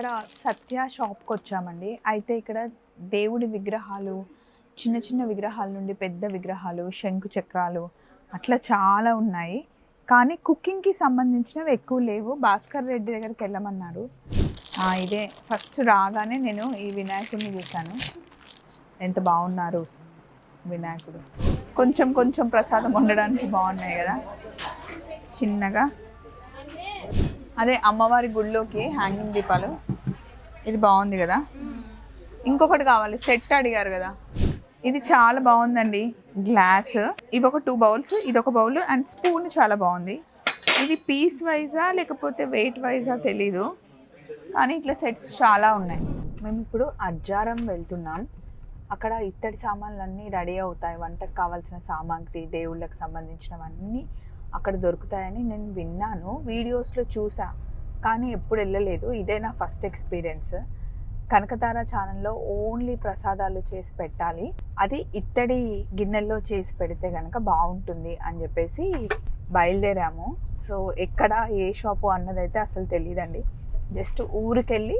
ఇక్కడ సత్య షాప్కి వచ్చామండి అయితే ఇక్కడ దేవుడి విగ్రహాలు చిన్న చిన్న విగ్రహాల నుండి పెద్ద విగ్రహాలు శంకు చక్రాలు అట్లా చాలా ఉన్నాయి. కానీ కుకింగ్కి సంబంధించినవి ఎక్కువ లేవు. భాస్కర్ రెడ్డి దగ్గరికి వెళ్ళమన్నారు. ఇదే ఫస్ట్ రాగానే నేను ఈ వినాయకుడిని చూశాను. ఎంత బాగున్నారు వినాయకుడు. కొంచెం కొంచెం ప్రసాదం ఉండడానికి బాగున్నాయి కదా. చిన్నగా. అదే అమ్మవారి గుడిలోకి హ్యాంగింగ్ దీపాలు. ఇది బాగుంది కదా? ఇంకొకటి కావాలి సెట్ అడిగారు కదా. ఇది చాలా బాగుందండి గ్లాస్. ఇవి ఒక టూ బౌల్స్ ఇది ఒక బౌల్ అండ్ స్పూన్ చాలా బాగుంది. ఇది పీస్ వైజా లేకపోతే వెయిట్ వైజా తెలీదు. కానీ ఇట్లా సెట్స్ చాలా ఉన్నాయి. మేము ఇప్పుడు అజ్జారం వెళ్తున్నాం. అక్కడ ఇత్తడి సామాన్లన్నీ రెడీ అవుతాయి. వంటకు కావాల్సిన సామాగ్రి దేవుళ్ళకి సంబంధించినవన్నీ అక్కడ దొరుకుతాయని నేను విన్నాను. వీడియోస్లో చూసా. కానీ ఎప్పుడు వెళ్ళలేదు. ఇదే నా ఫస్ట్ ఎక్స్పీరియన్స్. కనకతార ఛానల్లో ఓన్లీ ప్రసాదాలు చేసి పెట్టాలి. అది ఇత్తడి గిన్నెల్లో చేసి పెడితే కనుక బాగుంటుంది అని చెప్పేసి బయలుదేరాము. సో ఎక్కడ ఏ షాపు అన్నదైతే అసలు తెలియదండి జస్ట్ ఊరికెళ్ళి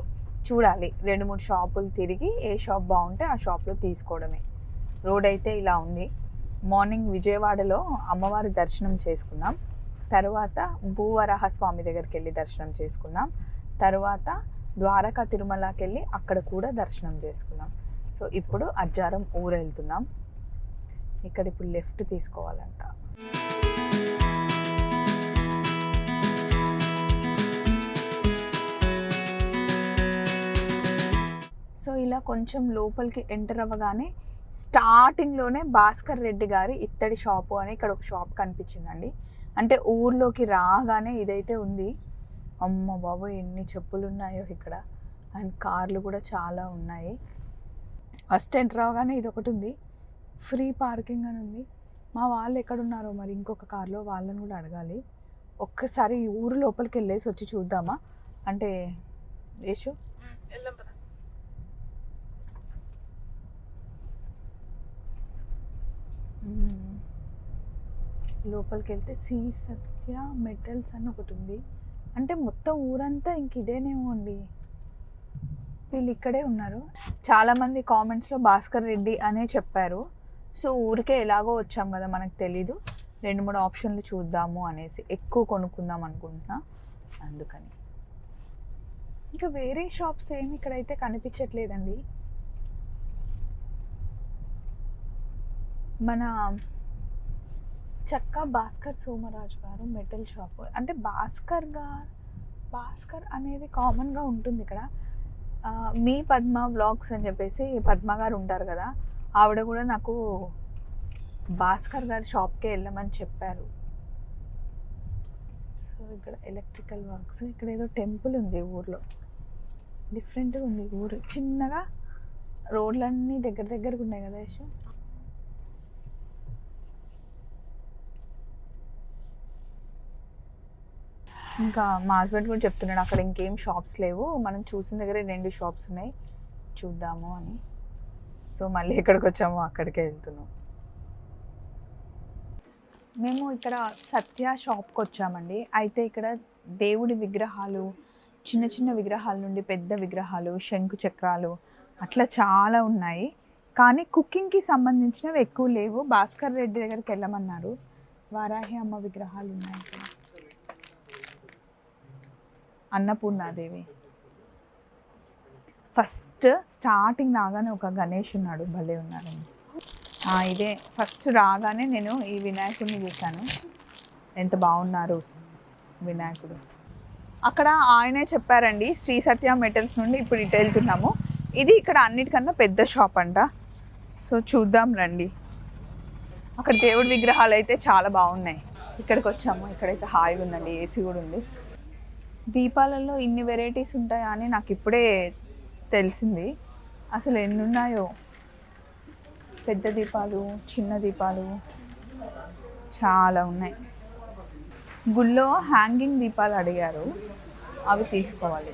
చూడాలి. రెండు మూడు షాపులు తిరిగి ఏ షాప్ బాగుంటే ఆ షాప్లో తీసుకోవడమే. రోడ్ అయితే ఇలా ఉంది. మార్నింగ్ విజయవాడలో అమ్మవారి దర్శనం చేసుకున్నాం. తర్వాత భూవరాహ స్వామి దగ్గరికి వెళ్ళి దర్శనం చేసుకున్నాం. తర్వాత ద్వారకా తిరుమలకి వెళ్ళి అక్కడ కూడా దర్శనం చేసుకున్నాం. సో ఇప్పుడు అజ్జారం ఊరు వెళ్తున్నాం ఇక్కడ ఇప్పుడు లెఫ్ట్ తీసుకోవాలంట. సో ఇలా కొంచెం లోపలికి ఎంటర్ అవ్వగానే స్టార్టింగ్లోనే భాస్కర్ రెడ్డి గారి ఇత్తడి షాపు అని ఇక్కడ ఒక షాప్ కనిపించిందండి. అంటే ఊర్లోకి రాగానే ఇదైతే ఉంది. అమ్మ బాబు ఎన్ని చెప్పులు ఉన్నాయో ఇక్కడ. అండ్ కార్లు కూడా చాలా ఉన్నాయి. ఫస్ట్ ఎంటర్ అవగానే ఇది ఒకటి ఉంది. ఫ్రీ పార్కింగ్ అని ఉంది. మా వాళ్ళు ఎక్కడున్నారో మరి ఇంకొక కార్లో వాళ్ళని కూడా అడగాలి. ఒక్కసారి ఊరు లోపలికి వెళ్ళేసి వచ్చి చూద్దామా? అంటే యేషు మ్మ్. లోపలికి వెళ్తే సి సత్య మెటల్స్ అని ఒకటి ఉంది. అంటే మొత్తం ఊరంతా ఇంక ఇదేనేమో అండి. వీళ్ళు ఇక్కడే ఉన్నారు. చాలామంది కామెంట్స్లో భాస్కర్ రెడ్డి అనే చెప్పారు. సో ఊరికే ఎలాగో వచ్చాం కదా మనకు తెలీదు. రెండు మూడు ఆప్షన్లు చూద్దాము అనేసి ఎక్కువ కొనుక్కుందాం అనుకుంటున్నా. అందుకని. ఇంకా వేరే షాప్స్ ఏమి ఇక్కడైతే కనిపించట్లేదండి. మన చక్క భాస్కర్ సోమరాజు గారు మెటల్ షాప్. అంటే భాస్కర్ గారు భాస్కర్ అనేది కామన్గా ఉంటుంది ఇక్కడ. మీ పద్మ వ్లాగ్స్ అని చెప్పేసి పద్మ గారు ఉంటారు కదా ఆవిడ కూడా నాకు భాస్కర్ గారి షాప్కే వెళ్ళమని చెప్పారు. సో ఇక్కడ ఎలక్ట్రికల్ వర్క్స్ ఇక్కడ ఏదో టెంపుల్ ఉంది ఊర్లో. డిఫరెంట్గా ఉంది ఊరు. చిన్నగా రోడ్లన్నీ దగ్గర దగ్గరకు ఉన్నాయి కదా యశు ఇంకా మా హస్బెండ్ కూడా చెప్తున్నాడు అక్కడ ఇంకేం షాప్స్ లేవు. మనం చూసిన దగ్గర రెండు షాప్స్ ఉన్నాయి. చూద్దాము అని. సో మళ్ళీ ఎక్కడికి వచ్చాము అక్కడికే వెళ్తున్నాం. మేము ఇక్కడ సత్య షాప్కి వచ్చామండి. అయితే ఇక్కడ దేవుడి విగ్రహాలు చిన్న చిన్న విగ్రహాల నుండి పెద్ద విగ్రహాలు శంకు చక్రాలు అట్లా చాలా ఉన్నాయి. కానీ కుకింగ్కి సంబంధించినవి ఎక్కువ లేవు. భాస్కర్ రెడ్డి దగ్గరికి వెళ్ళమన్నారు. వారాహి అమ్మ విగ్రహాలు ఉన్నాయి. ఇక్కడ అన్నపూర్ణాదేవి. ఫస్ట్ స్టార్టింగ్ రాగానే ఒక గణేష్ ఉన్నాడు భలే ఉన్నాడు. ఇదే ఫస్ట్ రాగానే నేను ఈ వినాయకుడిని చూశాను. ఎంత బాగున్నారు వినాయకుడు. అక్కడ ఆయనే చెప్పారండి శ్రీ సత్య మెటల్స్ నుండి ఇప్పుడు ఇటు వెళ్తున్నాము ఇది ఇక్కడ అన్నిటికన్నా పెద్ద షాప్ అంట. సో చూద్దాం రండి. అక్కడ దేవుడి విగ్రహాలు అయితే చాలా బాగున్నాయి. ఇక్కడికి వచ్చాము ఇక్కడైతే హాయిగా ఉందండి ఏసీ కూడా ఉంది. దీపాలలో ఇన్ని వెరైటీస్ ఉంటాయా అని నాకు ఇప్పుడే తెలిసింది. అసలు ఎన్ని ఉన్నాయో పెద్ద దీపాలు చిన్న దీపాలు చాలా ఉన్నాయి. గుళ్ళో హ్యాంగింగ్ దీపాలు అడిగారు. అవి తీసుకోవాలి.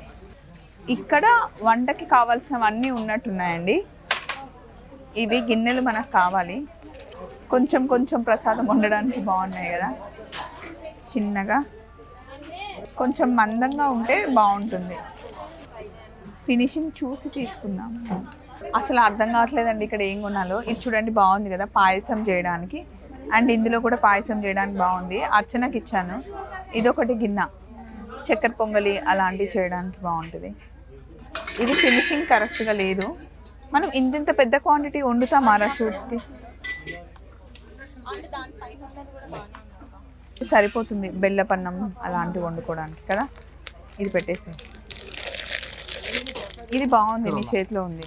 ఇక్కడ వంటకి కావాల్సినవన్నీ ఉన్నట్టున్నాయండి. ఇవి గిన్నెలు మనకు కావాలి. కొంచెం కొంచెం ప్రసాదం వండడానికి బాగున్నాయి కదా. చిన్నగా. కొంచెం మందంగా ఉంటే బాగుంటుంది. ఫినిషింగ్ చూసి తీసుకుందాం. అసలు అర్థం కావట్లేదండి ఇక్కడ ఏం కొనాలో. ఇది చూడండి బాగుంది కదా పాయసం చేయడానికి. అండ్ ఇందులో కూడా పాయసం చేయడానికి బాగుంది. అర్చనకి ఇచ్చాను. ఇదొకటి గిన్నె. చక్కెర పొంగలి అలాంటివి చేయడానికి బాగుంటుంది. ఇది ఫినిషింగ్ కరెక్ట్గా లేదు. మనం ఇంత పెద్ద క్వాంటిటీ వండుతామారా షూట్స్కి సరిపోతుంది. బెల్లపన్నం అలాంటివి వండుకోవడానికి కదా? ఇది పెట్టేసి. ఇది బాగుంది నీ చేతిలో ఉంది.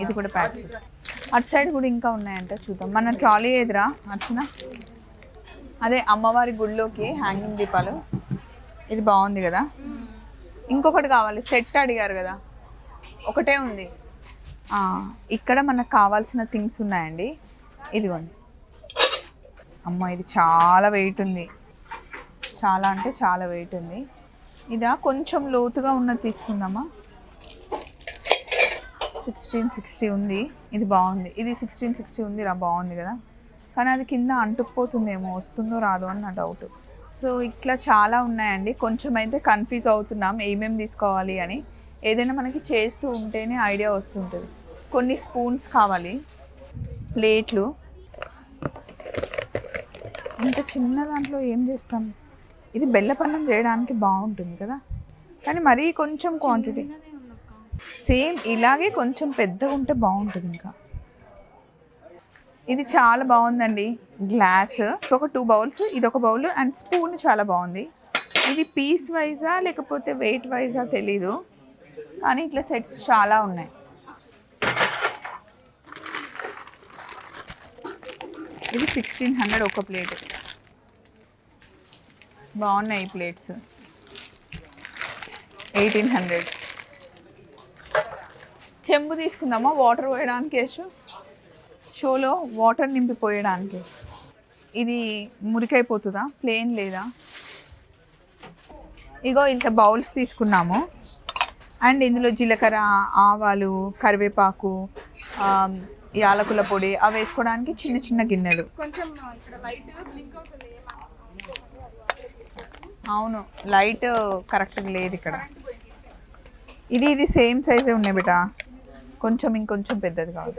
ఇది కూడా ప్యాక్ చేసి. అటు సైడ్ కూడా ఇంకా ఉన్నాయంట చూద్దాం. మన ట్రాలీ ఎదురా అర్చన? అదే అమ్మవారి గుడిలోకి హ్యాంగింగ్ దీపాలు. ఇది బాగుంది కదా? ఇంకొకటి కావాలి సెట్ అడిగారు కదా? ఒకటే ఉంది. ఇక్కడ మనకు కావాల్సిన థింగ్స్ ఉన్నాయండి. ఇదిగోండి. అమ్మ ఇది చాలా వెయిట్ ఉంది. చాలా అంటే చాలా వెయిట్ ఉంది. ఇదా కొంచెం లోతుగా ఉన్నది తీసుకుందామా? సిక్స్టీన్ సిక్స్టీ ఉంది. ఇది బాగుంది. ఇది సిక్స్టీన్ సిక్స్టీ ఉంది రా బాగుంది కదా? కానీ అది కింద అంటుకుపోతుందేమో వస్తుందో రాదో అని నా డౌట్ సో ఇట్లా చాలా ఉన్నాయండి. కొంచెం అయితే కన్ఫ్యూజ్ అవుతున్నాం. ఏమేమి తీసుకోవాలి అని. ఏదైనా మనకి చేస్తూ ఉంటేనే ఐడియా వస్తుంటుంది. కొన్ని స్పూన్స్ కావాలి. ప్లేట్లు. ఇంత చిన్న దాంట్లో ఏం చేస్తాం? ఇది బెల్లపన్నం చేయడానికి బాగుంటుంది కదా? కానీ మరీ కొంచెం క్వాంటిటీ సేమ్ ఇలాగే కొంచెం పెద్దగా ఉంటే బాగుంటుంది ఇంకా. ఇది చాలా బాగుందండి. గ్లాస్ ఒక టూ బౌల్స్ ఇది ఒక బౌల్ అండ్ స్పూన్ చాలా బాగుంది. ఇది పీస్ వైజా లేకపోతే వెయిట్ వైజా తెలీదు. కానీ ఇట్లా సెట్స్ చాలా ఉన్నాయి. ఇది సిక్స్టీన్ హండ్రెడ్ ఒక ప్లేట్ బాగున్నాయి ప్లేట్స్ ఎయిటీన్ హండ్రెడ్ చెంబు తీసుకుందామా? వాటర్ పోయడానికి యశు? షోలో వాటర్ నింపిపోయడానికి. ఇది మురికైపోతుందా ప్లేన్ లేదా? ఇగో ఇంత బౌల్స్ తీసుకున్నాము. అండ్ ఇందులో జీలకర్ర ఆవాలు కరివేపాకు యాలకుల పొడి అవి వేసుకోవడానికి చిన్న చిన్న గిన్నెలు. అవును లైట్ కరెక్ట్గా లేదు ఇక్కడ. ఇది ఇది సేమ్ సైజే ఉన్నాయి బిట? కొంచెం ఇంకొంచెం పెద్దది కాదు.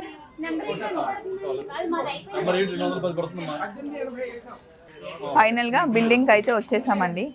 ఫైనల్గా బిల్డింగ్ అయితే వచ్చేసామండి.